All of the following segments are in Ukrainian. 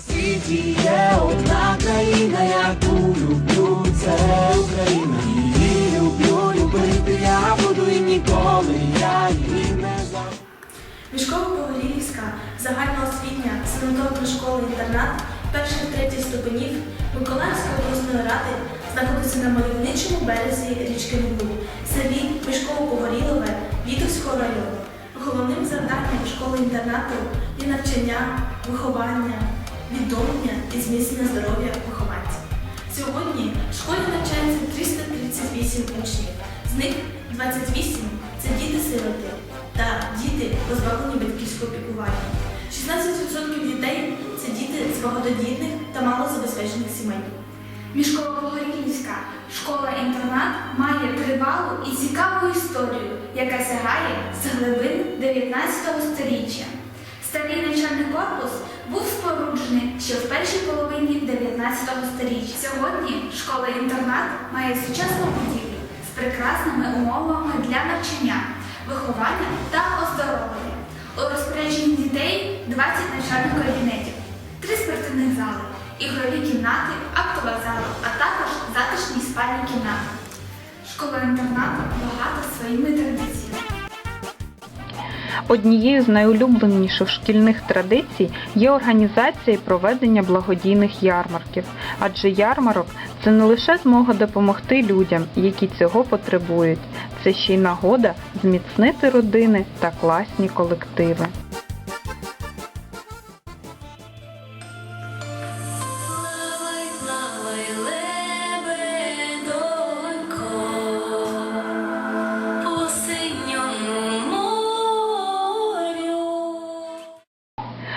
Світі є одна країна, яку люблю, це Україна. Її люблю, любити я буду і ніколи я її не забуду. Мішково-Погорілівська загальноосвітня санаторна школа-інтернат перших третіх ступенів Миколаївської обласної ради знаходиться на мальовничому березі річки в селі Мішково-Погорілове Вітовського району. Головним завданням школи-інтернату є навчання, виховання, відновлення і зміцнення здоров'я вихованців. Сьогодні в школі навчається 338 учнів, з них 28 це діти-сироти та діти, позбавлені батьківського піклування. 16% дітей це діти з багатодітних та малозабезпечених сімей. Мішково-Погорілівська школа-інтернат має тривалу і цікаву історію, яка сягає з глибин 19 століття. Старий навчальний корпус був споруджений ще в першій половині 19 століття. Сьогодні школа-інтернат має сучасну будівлю з прекрасними умовами для навчання, виховання та оздоровлення. У розпорядженні дітей 20 навчальних кабінетів, три спортивних зали, ігрові кімнати, актова зала, а також затишні спальні кімнати. Школа-інтернат багата своїми традиціями. Однією з найулюбленіших шкільних традицій є організація і проведення благодійних ярмарків, адже ярмарок це не лише змога допомогти людям, які цього потребують, це ще й нагода зміцнити родини та класні колективи.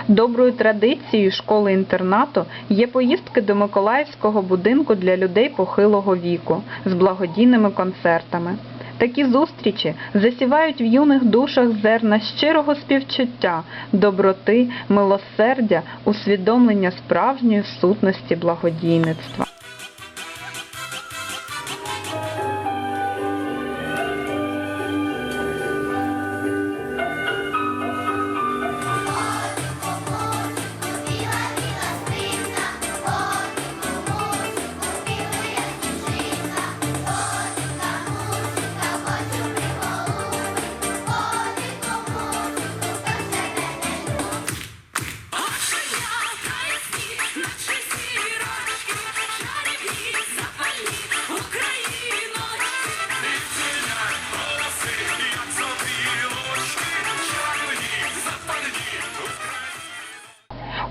Доброю традицією школи-інтернату є поїздки до Миколаївського будинку для людей похилого віку з благодійними концертами. Такі зустрічі засівають в юних душах зерна щирого співчуття, доброти, милосердя, усвідомлення справжньої сутності благодійництва.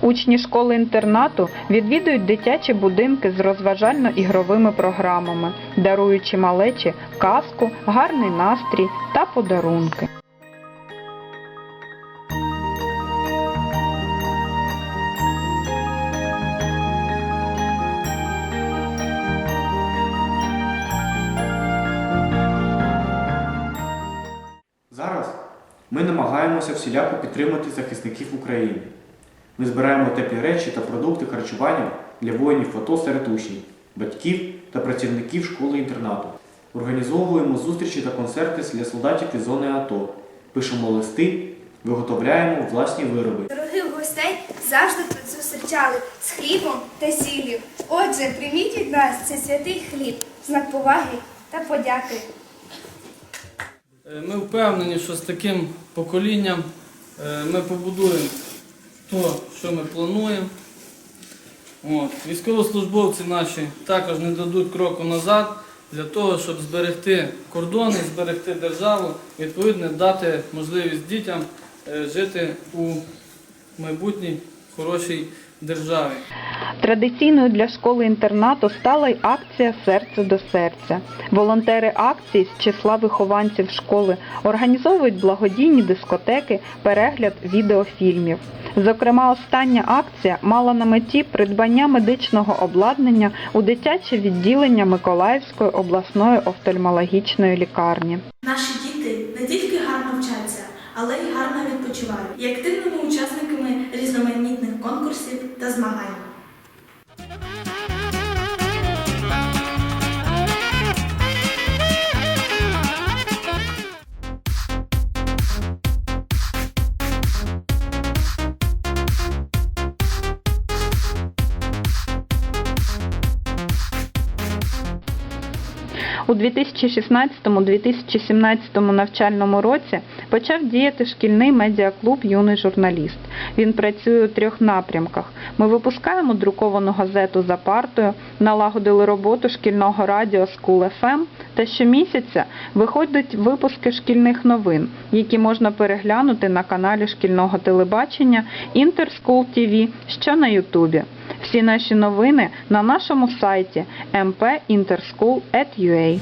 Учні школи-інтернату відвідують дитячі будинки з розважально-ігровими програмами, даруючи малечі казку, гарний настрій та подарунки. Зараз ми намагаємося всіляко підтримати захисників України. Ми збираємо теплі речі та продукти харчування для воїнів АТО серед учнів, батьків та працівників школи-інтернату. Організовуємо зустрічі та концерти для солдатів із зони АТО, пишемо листи, виготовляємо власні вироби. Дорогих гостей завжди тут зустрічали з хлібом та сіллю. Отже, прийміть від нас цей святий хліб, знак поваги та подяки. Е, Ми впевнені, що з таким поколінням е, ми побудуємо то, що ми плануємо. От. Військовослужбовці наші також не дадуть кроку назад для того, щоб зберегти кордони, зберегти державу, відповідно дати можливість дітям е, жити у майбутній хорошій державі. Традиційною для школи-інтернату стала й акція Серце до серця. Волонтери акції з числа вихованців школи організовують благодійні дискотеки, перегляд відеофільмів. Зокрема, остання акція мала на меті придбання медичного обладнання у дитяче відділення Миколаївської обласної офтальмологічної лікарні. Наші діти не тільки гарно вчаться, але й гарно відпочивають, є активними учасниками різноманітних конкурсів та змагань. У 2016-2017 навчальному році почав діяти шкільний медіаклуб Юний журналіст. Він працює у трьох напрямках. Ми випускаємо друковану газету за партою, налагодили роботу шкільного радіо School FM та щомісяця виходять випуски шкільних новин, які можна переглянути на каналі шкільного телебачення Interschool TV, що на Ютубі. Всі наші новини на нашому сайті mpinterschool.ua.